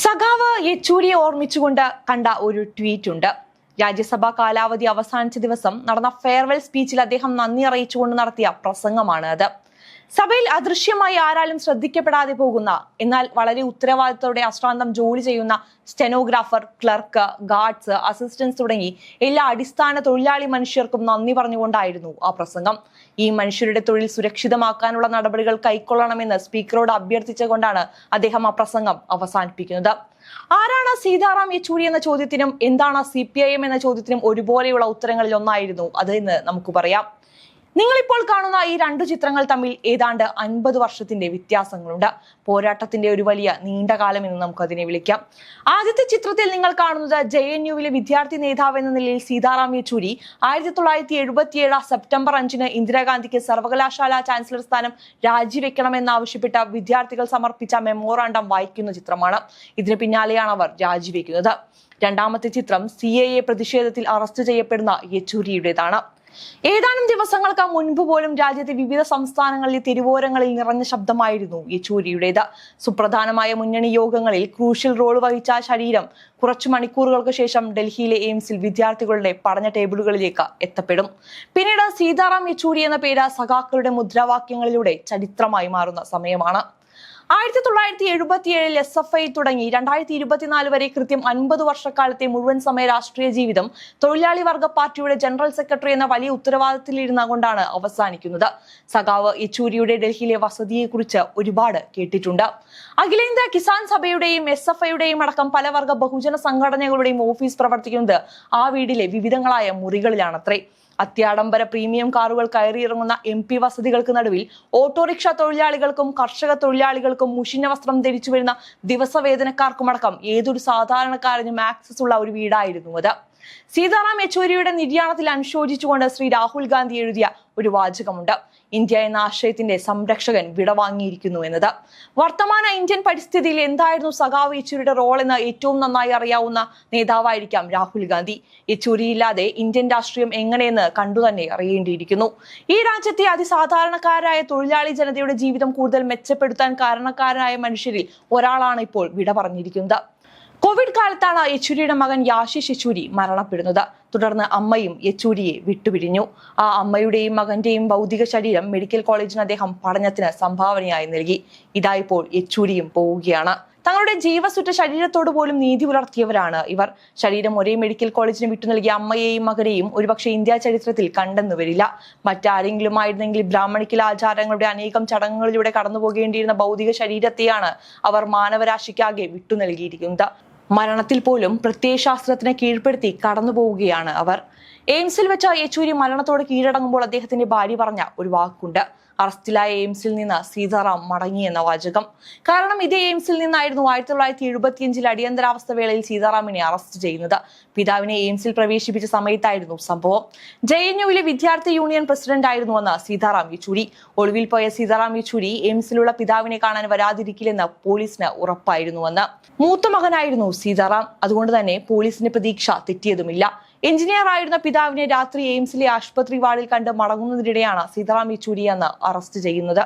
സഖാവ് യെച്ചൂരിയെ ഓർമ്മിച്ചുകൊണ്ട് കണ്ട ഒരു ട്വീറ്റ് ഉണ്ട്. രാജ്യസഭാ കാലാവധി അവസാനിച്ച ദിവസം നടന്ന ഫെയർവെൽ സ്പീച്ചിൽ അദ്ദേഹം നന്ദി അറിയിച്ചുകൊണ്ട് നടത്തിയ പ്രസംഗമാണ് അത് സഭയിൽ അദൃശ്യമായി ആരാലും ശ്രദ്ധിക്കപ്പെടാതെ പോകുന്ന എന്നാൽ വളരെ ഉത്തരവാദിത്തത്തോടെ അശ്രാന്തം ജോലി ചെയ്യുന്ന സ്റ്റെനോഗ്രാഫർ ക്ലർക്ക് ഗാർഡ്സ് അസിസ്റ്റൻസ് തുടങ്ങി എല്ലാ അടിസ്ഥാന തൊഴിലാളി മനുഷ്യർക്കും നന്ദി പറഞ്ഞുകൊണ്ടായിരുന്നു ആ പ്രസംഗം. ഈ മനുഷ്യരുടെ തൊഴിൽ സുരക്ഷിതമാക്കാനുള്ള നടപടികൾ കൈക്കൊള്ളണമെന്ന് സ്പീക്കറോട് അഭ്യർത്ഥിച്ചുകൊണ്ടാണ് അദ്ദേഹം ആ പ്രസംഗം അവസാനിപ്പിക്കുന്നത്. ആരാണ് സീതാറാം യെച്ചൂരി എന്ന ചോദ്യത്തിനും എന്താണ് സി എന്ന ചോദ്യത്തിനും ഒരുപോലെയുള്ള ഉത്തരങ്ങളിൽ ഒന്നായിരുന്നു. അത് എന്ന് നമുക്ക് പറയാം. നിങ്ങളിപ്പോൾ കാണുന്ന ഈ രണ്ട് ചിത്രങ്ങൾ തമ്മിൽ ഏതാണ്ട് അൻപത് വർഷത്തിന്റെ വ്യത്യാസങ്ങളുണ്ട്. പോരാട്ടത്തിന്റെ ഒരു വലിയ നീണ്ട കാലം എന്ന് നമുക്ക് അതിനെ വിളിക്കാം. ആദ്യത്തെ ചിത്രത്തിൽ നിങ്ങൾ കാണുന്നത് ജെ എൻ യുവിലെ വിദ്യാർത്ഥി നേതാവ് എന്ന നിലയിൽ സീതാറാം യെച്ചൂരി. ആയിരത്തി തൊള്ളായിരത്തി എഴുപത്തിയേഴ് സെപ്റ്റംബർ അഞ്ചിന് ഇന്ദിരാഗാന്ധിക്ക് സർവകലാശാല ചാൻസലർ സ്ഥാനം രാജിവെക്കണമെന്നാവശ്യപ്പെട്ട വിദ്യാർത്ഥികൾ സമർപ്പിച്ച മെമ്മോറാണ്ടം വായിക്കുന്ന ചിത്രമാണ്. ഇതിന് പിന്നാലെയാണ് അവർ രാജിവെക്കുന്നത്. രണ്ടാമത്തെ ചിത്രം സി എ പ്രതിഷേധത്തിൽ അറസ്റ്റ് ചെയ്യപ്പെടുന്ന യെച്ചൂരിയുടേതാണ്. ഏതാനും ദിവസങ്ങൾക്ക് മുൻപ് പോലും രാജ്യത്തെ വിവിധ സംസ്ഥാനങ്ങളിലെ തെരുവോരങ്ങളിൽ നിറഞ്ഞ ശബ്ദമായിരുന്നു യെച്ചൂരിയുടേത്. സുപ്രധാനമായ മുന്നണി യോഗങ്ങളിൽ ക്രൂഷ്യൽ റോൾ വഹിച്ച ശരീരം കുറച്ചു മണിക്കൂറുകൾക്ക് ശേഷം ഡൽഹിയിലെ എയിംസിൽ വിദ്യാർത്ഥികളുടെ പഠന ടേബിളുകളിലേക്ക് എത്തപ്പെടും. പിന്നീട് സീതാറാം യെച്ചൂരി എന്ന പേര് സഖാക്കളുടെ മുദ്രാവാക്യങ്ങളിലൂടെ ചരിത്രമായി മാറുന്ന സമയമാണ്. ആയിരത്തി തൊള്ളായിരത്തി എഴുപത്തിയേഴിൽ എസ് എഫ് ഐ തുടങ്ങി. രണ്ടായിരത്തി ഇരുപത്തിനാല് വരെ കൃത്യം അൻപത് വർഷക്കാലത്തെ മുഴുവൻ സമയ രാഷ്ട്രീയ ജീവിതം തൊഴിലാളി വർഗ പാർട്ടിയുടെ ജനറൽ സെക്രട്ടറി എന്ന വലിയ ഉത്തരവാദിത്തത്തിലിരുന്ന കൊണ്ടാണ് അവസാനിക്കുന്നത്. സഖാവ് യെച്ചൂരിയുടെ ഡൽഹിയിലെ വസതിയെക്കുറിച്ച് ഒരുപാട് കേട്ടിട്ടുണ്ട്. അഖിലേന്ത്യാ കിസാൻ സഭയുടെയും എസ് എഫ് ഐയുടെയും അടക്കം പല വർഗ ബഹുജന സംഘടനകളുടെയും ഓഫീസ് പ്രവർത്തിക്കുന്നത് ആ വീടിലെ വിവിധങ്ങളായ മുറികളിലാണത്രേ. അത്യാഡംബര പ്രീമിയം കാറുകൾ കയറിയിറങ്ങുന്ന എം പി വസതികൾക്ക് നടുവിൽ ഓട്ടോറിക്ഷ തൊഴിലാളികൾക്കും കർഷക തൊഴിലാളികൾക്കും മുഷിഞ്ഞ വസ്ത്രം ധരിച്ചു വരുന്ന ദിവസവേതനക്കാർക്കുമടക്കം ഏതൊരു സാധാരണക്കാരനും ആക്സസ് ഉള്ള ഒരു വീടായിരുന്നു അത്. സീതാറാം യെച്ചൂരിയുടെ നിര്യാണത്തിൽ അനുശോചിച്ചുകൊണ്ട് ശ്രീ രാഹുൽ ഗാന്ധി എഴുതിയ ഒരു വാചകമുണ്ട്. ഇന്ത്യ എന്ന ആശയത്തിന്റെ സംരക്ഷകൻ വിടവാങ്ങിയിരിക്കുന്നു എന്നത്. വർത്തമാന ഇന്ത്യൻ പരിസ്ഥിതിയിൽ എന്തായിരുന്നു സഖാവ് യെച്ചൂരിയുടെ റോൾ എന്ന് ഏറ്റവും നന്നായി അറിയാവുന്ന നേതാവായിരിക്കാം രാഹുൽ ഗാന്ധി. യെച്ചൂരിയില്ലാതെ ഇന്ത്യൻ രാഷ്ട്രീയം എങ്ങനെയെന്ന് കണ്ടു തന്നെ അറിയേണ്ടിയിരിക്കുന്നു. ഈ രാജ്യത്തെ അതിസാധാരണക്കാരായ തൊഴിലാളി ജനതയുടെ ജീവിതം കൂടുതൽ മെച്ചപ്പെടുത്താൻ കാരണക്കാരായ മനുഷ്യരിൽ ഒരാളാണ് ഇപ്പോൾ വിട പറഞ്ഞിരിക്കുന്നത്. കോവിഡ് കാലത്താണ് യെച്ചൂരിയുടെ മകൻ യാശിഷ് യെച്ചൂരി മരണപ്പെടുന്നത്. തുടർന്ന് അമ്മയും യെച്ചൂരിയെ വിട്ടുപിരിഞ്ഞു. ആ അമ്മയുടെയും മകന്റെയും ഭൗതിക ശരീരം മെഡിക്കൽ കോളേജിന് അദ്ദേഹം പഠനത്തിന് സംഭാവനയായി നൽകി. ഇതായിപ്പോൾ യെച്ചൂരിയും പോവുകയാണ്. തങ്ങളുടെ ജീവസുറ്റ ശരീരത്തോട് പോലും നീതി പുലർത്തിയവരാണ് ഇവർ. ശരീരം ഒരേ മെഡിക്കൽ കോളേജിന് വിട്ടു നൽകിയ അമ്മയെയും മകനെയും ഒരുപക്ഷെ ഇന്ത്യ ചരിത്രത്തിൽ കണ്ടെന്നു വരില്ല. മറ്റാരെങ്കിലും ആയിരുന്നെങ്കിൽ ബ്രാഹ്മണിക്കൽ ആചാരങ്ങളുടെ അനേകം ചടങ്ങുകളിലൂടെ കടന്നു പോകേണ്ടിയിരുന്ന ഭൗതിക ശരീരത്തെയാണ് അവർ മാനവരാശിക്കാകെ വിട്ടു നൽകിയിരിക്കുന്നത്. മരണത്തിൽ പോലും പ്രത്യയശാസ്ത്രത്തിനെ കീഴ്പ്പെടുത്തി കടന്നു പോവുകയാണ് അവർ. എയിംസിൽ വെച്ച യെച്ചൂരി മരണത്തോട് കീഴടങ്ങുമ്പോൾ അദ്ദേഹത്തിന്റെ ഭാര്യ പറഞ്ഞ ഒരു വാക്കുണ്ട്. അറസ്റ്റിലായ എയിംസിൽ നിന്ന് സീതാറാം മടങ്ങിയെന്ന വാചകം. കാരണം ഇതേ എയിംസിൽ നിന്നായിരുന്നു ആയിരത്തി തൊള്ളായിരത്തി എഴുപത്തിയഞ്ചിൽ അടിയന്തരാവസ്ഥ വേളയിൽ സീതാറാമിനെ അറസ്റ്റ് ചെയ്യുന്നത്. പിതാവിനെ എയിംസിൽ പ്രവേശിപ്പിച്ച സമയത്തായിരുന്നു സംഭവം. ജെ എൻ യുവിലെ വിദ്യാർത്ഥി യൂണിയൻ പ്രസിഡന്റ് ആയിരുന്നുവെന്ന് സീതാറാം യെച്ചൂരി. ഒളിവിൽ പോയ സീതാറാം യെച്ചൂരി എയിംസിലുള്ള പിതാവിനെ കാണാൻ വരാതിരിക്കില്ലെന്ന് പോലീസിന് ഉറപ്പായിരുന്നുവെന്ന്. മൂത്ത മകനായിരുന്നു സീതാറാം. അതുകൊണ്ട് തന്നെ പോലീസിന്റെ പ്രതീക്ഷ തെറ്റിയതുമില്ല. എഞ്ചിനീയർ ആയിരുന്ന പിതാവിനെ രാത്രി എയിംസിലെ ആശുപത്രി വാർഡിൽ കണ്ട് മടങ്ങുന്നതിനിടെയാണ് സീതാറാം യെച്ചൂരി എന്ന് അറസ്റ്റ് ചെയ്യുന്നത്.